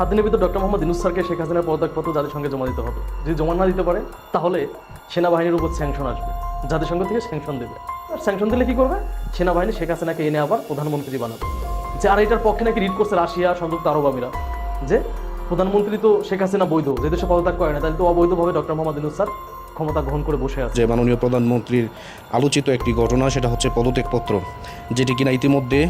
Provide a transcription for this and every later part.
সাত দিনের ভিতর ডক্টর মোহাম্মদ ইনুস স্যারকে শেখ হাসিনার পদত্যাগপত্র জাতিসংঘে জমা দিতে হবে। যদি জমা না দিতে পারে, তাহলে সেনাবাহিনীর উপর স্যাংশন আসবে। জাতিসংঘ থেকে স্যাংশন দেবে। আর স্যাংশন দিলে কি করবে? সেনাবাহিনী শেখ হাসিনাকে এনে আবার প্রধানমন্ত্রী বানাবে। যে আর এটার পক্ষে নাকি রিড করছে রাশিয়া, সংযুক্ত আরব আমিরাত। যে প্রধানমন্ত্রী তো শেখ হাসিনা বৈধ, যে দেশে পদত্যাগ করে না তাহলে তো অবৈধভাবে ডক্টর মোহাম্মদ ইনুস স্যার ক্ষমতা গ্রহণ করে বসে আছে। যে মাননীয় প্রধানমন্ত্রীর আলোচিত একটি ঘটনা, সেটা হচ্ছে পদত্যাগপত্র, যেটি কিনা ইতিমধ্যে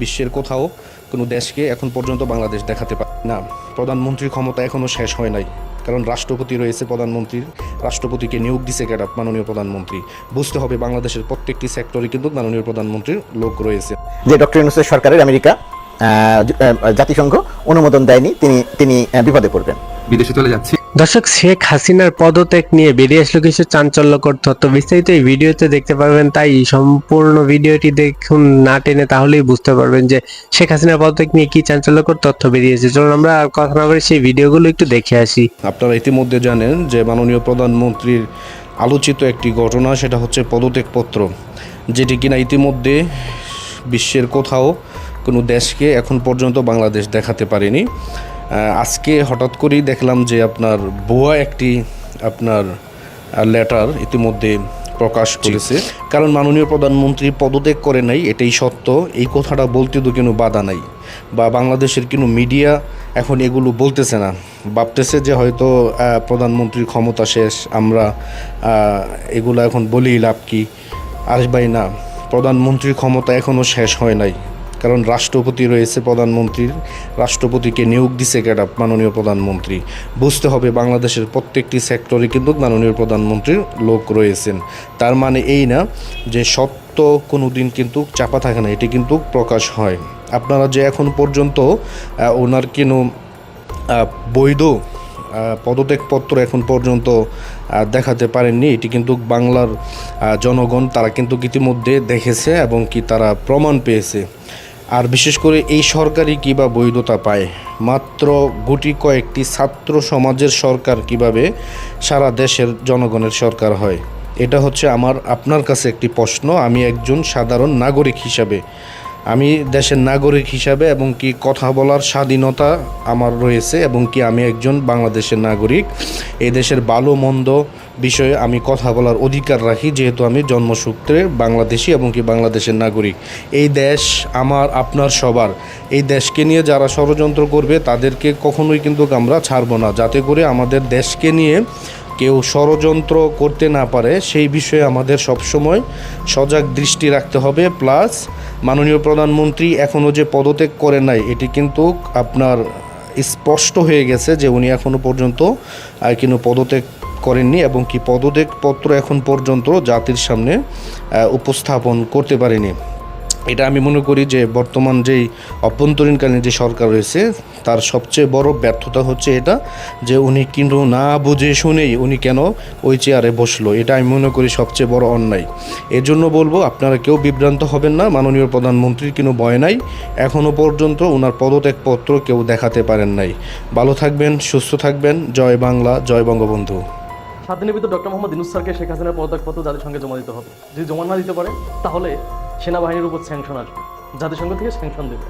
বিশ্বের কোথাও কোনো দেশকে এখন পর্যন্ত বাংলাদেশ দেখাতে পারে না প্রধানমন্ত্রীর ক্ষমতা এখনও শেষ হয় নাই। কারণ রাষ্ট্রপতি রয়েছে প্রধানমন্ত্রীর, রাষ্ট্রপতিকে নিয়োগ দিছে কেটা মাননীয় প্রধানমন্ত্রী। বুঝতে হবে বাংলাদেশের প্রত্যেকটি সেক্টরে কিন্তু মাননীয় প্রধানমন্ত্রীর লোক রয়েছে। যে ডক্টর ইউনুসের সরকারের আমেরিকা জাতিসংঘ অনুমোদন দেয়নি, তিনি তিনি বিপদে পড়বেন। বিদেশে চলে যাচ্ছি। দর্শক শেখ হাসিনার পদত্যাগ নিয়ে বেরিয়ে আসলো কিছু চাঞ্চল্যকর তথ্য। বিস্তারিত এই ভিডিওতে দেখতে পারবেন তাই সম্পূর্ণ ভিডিওটি দেখুন না টেনে তাহলেই বুঝতে পারবেন যে শেখ হাসিনার পদত্যাগ নিয়ে কি চাঞ্চল্যকর তথ্য বেরিয়েছে চলুন আমরা আর কথা না বলে সেই ভিডিওগুলো একটু দেখে আসি। আপনারা ইতিমধ্যে জানেন যে মাননীয় প্রধানমন্ত্রীর আলোচিত একটি ঘটনা সেটা হচ্ছে পদত্যাগপত্র যেটি কিনা ইতিমধ্যে বিশ্বের কোথাও কোনো দেশকে এখন পর্যন্ত বাংলাদেশ দেখাতে পারেনি। আজকে হঠাৎ করেই দেখলাম যে আপনার ভুয়া একটি আপনার লেটার ইতিমধ্যে প্রকাশ করেছে। কারণ মাননীয় প্রধানমন্ত্রী পদত্যাগ করে নাই এটাই সত্য। এই কথাটা বলতে তো কোনো বাধা নাই। বা বাংলাদেশের কোনো মিডিয়া এখন এগুলো বলতেছে না। ভাবতেছে যে হয়তো প্রধানমন্ত্রীর ক্ষমতা শেষ আমরা এগুলো এখন বলেই লাভ কি? আর ভাই না। প্রধানমন্ত্রীর ক্ষমতা এখনও শেষ হয় নাই। কারণ রাষ্ট্রপতি রয়েছে প্রধানমন্ত্রীর রাষ্ট্রপতিকে নিয়োগ দিছে কেটা মাননীয় প্রধানমন্ত্রী। বুঝতে হবে বাংলাদেশের প্রত্যেকটি সেক্টরে কিন্তু মাননীয় প্রধানমন্ত্রীর লোক রয়েছেন। তার মানে এই না যে সত্য কোনো দিন কিন্তু চাপা থাকে না, এটি কিন্তু প্রকাশ হয়। আপনারা যে এখন পর্যন্ত ওনার কোনো বৈধ পদত্যাগপত্র এখন পর্যন্ত দেখাতে পারেননি, এটি কিন্তু বাংলার জনগণ তারা কিন্তু ইতিমধ্যে দেখেছে এবং কি তারা প্রমাণ পেয়েছে। আর বিশেষ করে এই সরকারই কিবা বৈধতা পায়। মাত্র গুটি কয়েকটি ছাত্র সমাজের সরকার কীভাবে সারা দেশের জনগণের সরকার হয়? এটা হচ্ছে আমার, আপনার কাছে একটি প্রশ্ন। আমি একজন সাধারণ নাগরিক হিসাবে আমি দেশের নাগরিক হিসাবে এবং কি কথা বলার স্বাধীনতা আমার রয়েছে এবং কি আমি একজন বাংলাদেশের নাগরিক, এই দেশের ভালো মন্দ বিষয়ে আমি কথা বলার অধিকার রাখি, যেহেতু আমি জন্মসূত্রে বাংলাদেশি এবং কি বাংলাদেশের নাগরিক। এই দেশ আমার, আপনার, সবার। এই দেশকে নিয়ে যারা ষড়যন্ত্র করবে, তাদেরকে কখনোই কিন্তু আমরা ছাড়বো না। যাতে করে আমাদের দেশকে নিয়ে কেউ ষড়যন্ত্র করতে না পারে, সেই বিষয়ে আমাদের সবসময় সজাগ দৃষ্টি রাখতে হবে। প্লাস মাননীয় প্রধানমন্ত্রী এখনও যে পদত্যাগ করে নাই, এটি কিন্তু আপনার স্পষ্ট হয়ে গেছে যে উনি এখনও পর্যন্ত কিন্তু পদত্যাগ করেননি এবং কি পদত্যাগপত্র এখন পর্যন্ত জাতির সামনে উপস্থাপন করতে পারেনি। এটা আমি মনে করি যে বর্তমান যেই অভ্যন্তরীণকালীন যে সরকার রয়েছে, তার সবচেয়ে বড় ব্যর্থতা হচ্ছে এটা যে উনি কিন্তু না বুঝে শুনেই উনি কেন ওই চেয়ারে বসল। এটা আমি মনে করি সবচেয়ে বড় অন্যায়। এর জন্য বলব, আপনারা কেউ বিভ্রান্ত হবেন না, মাননীয় প্রধানমন্ত্রীর কোনো ভয় নাই। এখনও পর্যন্ত ওনার পদত্যাগপত্র কেউ দেখাতে পারেন নাই। ভালো থাকবেন, সুস্থ থাকবেন। জয় বাংলা, জয় বঙ্গবন্ধু। দিনের ডক্টর মোহাম্মদ ইনুস স্যারকে শেখ হাসিনার পদত্যাগপত্র জাতিসংঘে জমা দিতে হবে। যদি জমা না দিতে পারে, তাহলে সেনাবাহিনীর উপর স্যাংশন আসবে। জাতিসংঘ থেকে স্যাংশন দেবে।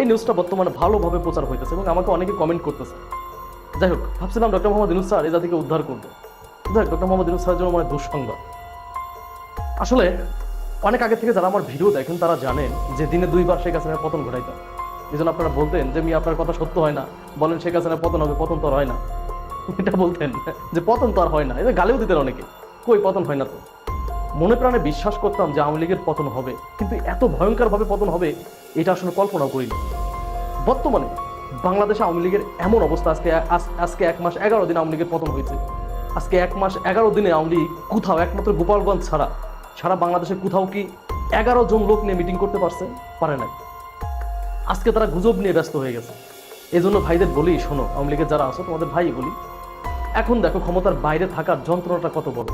এই নিউজটা বর্তমানে ভালোভাবে প্রচার হইতেছে এবং আমাকে অনেকে কমেন্ট করতেছে। যাই হোক, ভাবছিলাম ডক্টর মোহাম্মদ ইনুস স্যার এই জাতিকে উদ্ধার করবে। যাই হোক ডক্টর মোহাম্মদ ইনুস স্যারের জন্য মানে দুঃসংবাদ। আসলে, অনেক আগে থেকে যারা আমার ভিডিও দেখেন, তারা জানেন যে দিনে দুইবার শেখ হাসিনার পতন ঘটাইতাম এই জন্য আপনারা বলতেন যে মি আপনার কথা সত্য হয় না। বলেন, শেখ হাসিনার পতন হবে, পতন তো আর হয় না। এটা বলতেন যে, পতন তো আর হয় না। এটা গালেও দিতেন অনেকে। কই পতন হয় না তো? মনে প্রাণে বিশ্বাস করতাম যে আওয়ামী লীগের পতন হবে। কিন্তু এত ভয়ঙ্করভাবে পতন হবে, এটা আসলে কল্পনাও করিনি। বর্তমানে বাংলাদেশে আওয়ামী লীগের এমন অবস্থা, আজকে আজকে এক মাস এগারো দিন আওয়ামী লীগের পতন হয়েছে। আজকে এক মাস এগারো দিনে আওয়ামী লীগ কোথাও, একমাত্র গোপালগঞ্জ ছাড়া, সারা বাংলাদেশে কোথাও কি এগারো জন লোক নিয়ে মিটিং করতে পারছে? পারে নাই। আজকে তারা গুজব নিয়ে ব্যস্ত হয়ে গেছে। এই জন্য ভাইদের বলি, শোনো, আওয়ামী লীগের যারা আছো, তোমাদের ভাই বলি। এখন দেখো ক্ষমতার বাইরে থাকার যন্ত্রণাটা কত বড়।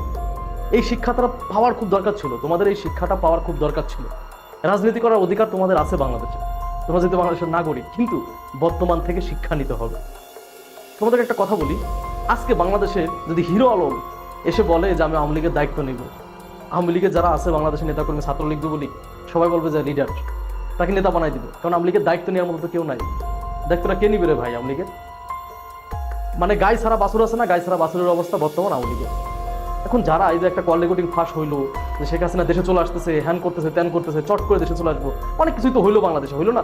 এই শিক্ষাটা পাওয়ার খুব দরকার ছিল। তোমাদের এই শিক্ষাটা পাওয়ার খুব দরকার ছিল। রাজনীতি করার অধিকার তোমাদের আছে বাংলাদেশে। তোমরা যেহেতু বাংলাদেশের নাগরিক, কিন্তু বর্তমান থেকে শিক্ষা নিতে হবে। তোমাদের একটা কথা বলি, আজকে বাংলাদেশে যদি হিরো আলম এসে বলে যে আমি আওয়ামী লীগের দায়িত্ব নিব, আওয়ামী লীগের যারা আছে, বাংলাদেশের নেতাকর্মী, ছাত্রলীগ বলি সবাই বলবে যে লিডার তাকে নেতা বানাই দিবে। কারণ আওয়ামী লীগের দায়িত্ব নেওয়ার মতো তো কেউ নাই। দেখতো কে নিবে রে ভাই আওয়ামী লীগের? মানে গাই ছাড়া বাছুর আছে না? গাই ছাড়া বাছুরের অবস্থা বর্তমান আওয়ামী লীগের। এখন যারা এই যে একটা কল রেকর্ডিং ফাঁস হইল, যে শেখ হাসিনা দেশে চলে আসতেছে, হ্যান করতেছে, ত্যান করতেছে, চট করে দেশে চলে আসব, অনেক কিছুই তো হইল বাংলাদেশে, হইল না?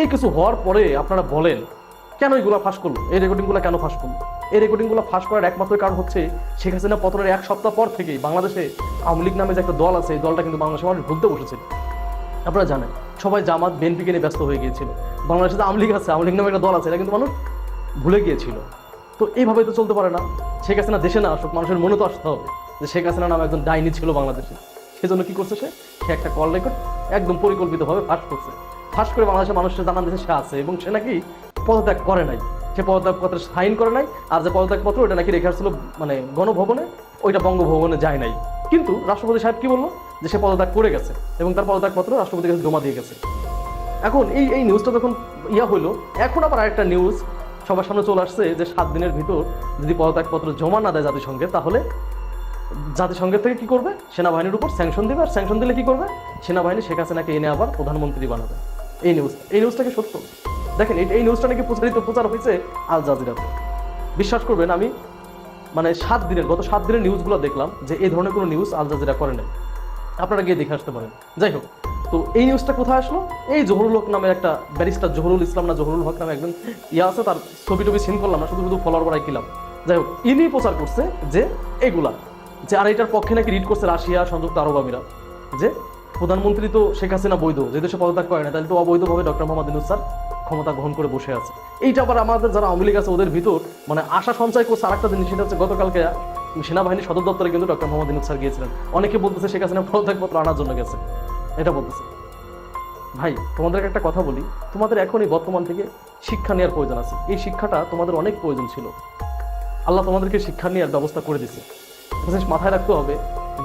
এই কিছু হওয়ার পরে আপনারা বলেন, কেন এগুলো ফাঁস করল? এই রেকর্ডিংগুলো কেন ফাঁস করল? এই রেকর্ডিংগুলো ফাঁস করার একমাত্র কারণ হচ্ছে শেখ হাসিনা পতনের এক সপ্তাহ পর থেকেই বাংলাদেশে আওয়ামী লীগ নামে যে একটা দল আছে, এই দলটা কিন্তু বাংলাদেশের মানুষ ভুলতে বসেছিল আপনারা জানেন, সবাই জামাত বিএনপিকে নিয়ে ব্যস্ত হয়ে গিয়েছিল। বাংলাদেশে আওয়ামী লীগ আছে, আওয়ামী লীগ নামে একটা দল আছে, এটা কিন্তু মানুষ ভুলে গিয়েছিল। তো এইভাবে তো চলতে পারে না। শেখ হাসিনা দেশে না আসুক, মানুষের মনে তো আসতে হবে যে শেখ হাসিনা নামে একজন ডাইনি ছিল বাংলাদেশে। সেজন্য কি করছে সে? সে একটা কল রেকর্ড একদম পরিকল্পিতভাবে ফাঁস করছে। ফাঁস করে বাংলাদেশের মানুষের জানান দেশে সে আছে এবং সে নাকি পদত্যাগ করে নাই। সে পদত্যাগ পত্র সাইন করে নাই, আর যে পদত্যাগ পত্র ওটা নাকি রেখে আসছিল মানে গণভবনে, ওইটা বঙ্গভবনে যায় নাই। কিন্তু রাষ্ট্রপতি সাহেব কি বলল? যে সে পদত্যাগ করে গেছে এবং তার পদত্যাগ পত্র রাষ্ট্রপতির কাছে জমা দিয়ে গেছে। এখন এই এই নিউজটা যখন ইয়া হইল, এখন আবার আরেকটা নিউজ সবার সামনে চলে আসছে যে সাত দিনের ভিতর যদি পদত্যাগপত্র জমা না দেয় জাতিসংঘে, তাহলে জাতিসংঘের থেকে কি করবে? সেনাবাহিনীর উপর স্যাংশন দেবে, আর স্যাংশন দিলে কি করবে? সেনাবাহিনী শেখ হাসিনাকে এনে আবার প্রধানমন্ত্রী বানাবে। এই নিউজ এই নিউজটাকে সত্য? দেখেন, এই- নিউজটা নাকি প্রচারিত, প্রচার হয়েছে আল জাজিরাতে। বিশ্বাস করবেন, আমি মানে সাত দিনের, গত সাত দিনের নিউজগুলো দেখলাম যে এই ধরনের কোনো নিউজ আল জাজিরা করে নাই। আপনারা গিয়ে দেখে আসতে পারেন। যাই হোক তো এই নিউজটা কোথায় আসলো? এই জহুরুল হক নামে একটা ব্যারিস্টার জহুরুল ইসলাম না জহুরুল হক নামে একজন ইয়া আছে, তার ছবি টবি সিন করলাম না, শুধু শুধু ফলোয়ার বাড়াই কিলাম যাই হোক, ইনি প্রচার করছে যে এগুলা, যে আর এটার পক্ষে নাকি রিড করছে রাশিয়া, সংযুক্ত আরব আমিরাত, যে প্রধানমন্ত্রী তো শেখ হাসিনা বৈধ, যে দেশে পদত্যাগ করে না তাহলে তো অবৈধভাবে ডক্টর মোহাম্মদ ইনুস স্যার ক্ষমতা গ্রহণ করে বসে আছে। এইটা আবার আমাদের যারা আওয়ামী লীগ আছে, ওদের ভিতর মানে আশা সঞ্চয় করছে আরেকটা জিনিস, সেটা হচ্ছে গতকালকে সেনাবাহিনী সদর দপ্তরে কিন্তু ডক্টর মোহাম্মদ ইনুস স্যার গিয়েছিলেন। অনেকে বলতেছে শেখ হাসিনা পদত্যাগপত্র আনার জন্য গেছে। এটা বলতেছে। ভাই, তোমাদেরকে একটা কথা বলি। তোমাদের এখনই বর্তমান থেকে শিক্ষা নেওয়ার প্রয়োজন আছে। এই শিক্ষাটা তোমাদের অনেক প্রয়োজন ছিল। আল্লাহ তোমাদেরকে শিক্ষা নেওয়ার ব্যবস্থা করে দিছে জিনিস মাথায় রাখতে হবে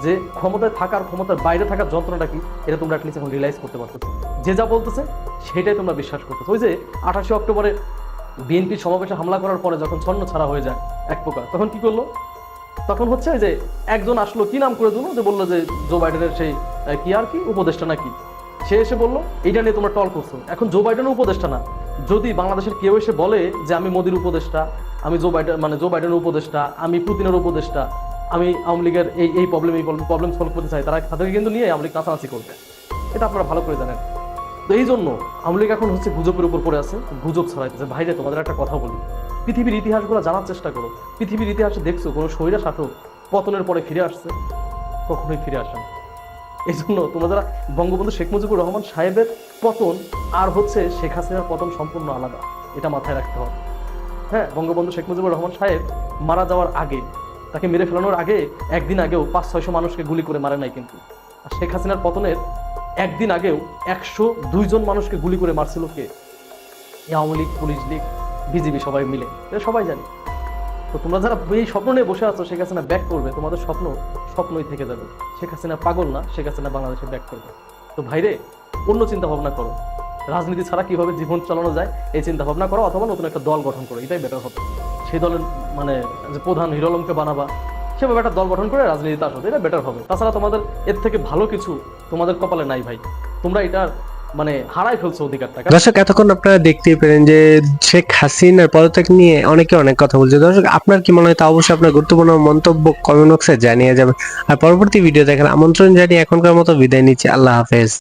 যে ক্ষমতায় থাকার, ক্ষমতার বাইরে থাকার যন্ত্রণাটা কি, এটা তোমরা অ্যাটলিস্ট এখন রিয়েলাইজ করতে পারতেছো। যে যা বলতেছে, সেটাই তোমরা বিশ্বাস করতেছো। ওই যে আঠাশে অক্টোবরে বিএনপি সমাবেশে হামলা করার পরে যখন ছন্ন ছাড়া হয়ে যায় এক প্রকার, তখন কি করল? তখন হচ্ছে যে একজন আসলো, কি নাম করে দিল? যে বলল যে জো বাইডেনের সেই কি আর কি? উপদেষ্টা নাকি? সে এসে বলল এটা নিয়ে তোমরা টল করছ। এখন জো বাইডেনের উপদেষ্টা না। যদি বাংলাদেশের কেউ এসে বলে যে আমি মোদির উপদেষ্টা, আমি জো বাইডেন মানে জো বাইডেনের উপদেষ্টা, আমি পুতিনের উপদেষ্টা, আমি আওয়ামী লীগের এই এই প্রবলেম এই প্রবলেম সলভ করতে চাই, তারা তাদেরকে কিন্তু নিয়ে আওয়ামী লীগ নাচানাচি করবে। এটা আপনারা ভালো করে জানেন। তো এই জন্য আওয়ামী লীগ এখন হচ্ছে গুজবের উপর পড়ে আছে, গুজব ছড়াইতেছে। ভাইরে, তোমাদের একটা কথা বলি। পৃথিবীর ইতিহাসগুলো জানার চেষ্টা করো। পৃথিবীর ইতিহাসে দেখছ, কোনো শরীরের শাসক পতনের পরে ফিরে আসছে, কখনোই ফিরে আসে না। এই জন্য তোমরা যারা বঙ্গবন্ধু শেখ মুজিবুর রহমান সাহেবের পতন আর হচ্ছে শেখ হাসিনার পতন সম্পূর্ণ আলাদা, এটা মাথায় রাখতে হবে। হ্যাঁ বঙ্গবন্ধু শেখ মুজিবুর রহমান সাহেব মারা যাওয়ার আগে, তাকে মেরে ফেলানোর আগে, একদিন আগেও পাঁচ ছয়শো মানুষকে গুলি করে মারে নাই কিন্তু। আর শেখ হাসিনার পতনের একদিন আগেও একশো দুইজন মানুষকে গুলি করে মারছিল কে? Awami League, police league BJP সবাই মিলে। সবাই জানে। তো তোমরা যারা এই স্বপ্ন নিয়ে বসে আছো, শেখ হাসিনা ব্যাক করবে, তোমাদের স্বপ্ন স্বপ্নই থেকে যাবে। শেখ হাসিনা পাগল না, শেখ হাসিনা বাংলাদেশে ব্যাক করবে। তো ভাইরে, অন্য চিন্তা ভাবনা করো। রাজনীতি ছাড়া কীভাবে জীবন চালানো যায়, এই চিন্তা ভাবনা করো, অথবা নতুন একটা দল গঠন করো, এটাই বেটার হবে। সেই দলের মানে যে প্রধান হিরোলমকে বানাবা, সেভাবে একটা দল গঠন করে রাজনীতিতে আসো এটা বেটার হবে। তাছাড়া তোমাদের এর থেকে ভালো কিছু তোমাদের কপালে নাই ভাই। তোমরা এটার মানে হারাই ফেলছে অধিকারটা। দর্শক, এতক্ষণ আপনারা দেখতেই পেলেন যে শেখ হাসিনার পদত্যাগ নিয়ে অনেকে অনেক কথা বলছে। দর্শক, আপনার কি মনে হয় তা অবশ্যই আপনার গুরুত্বপূর্ণ মন্তব্য কমেন্ট বক্সে জানিয়ে যাবেন। আর পরবর্তী ভিডিও দেখার আমন্ত্রণ জানিয়ে এখনকার মতো বিদায় নিচ্ছি। আল্লাহ হাফেজ।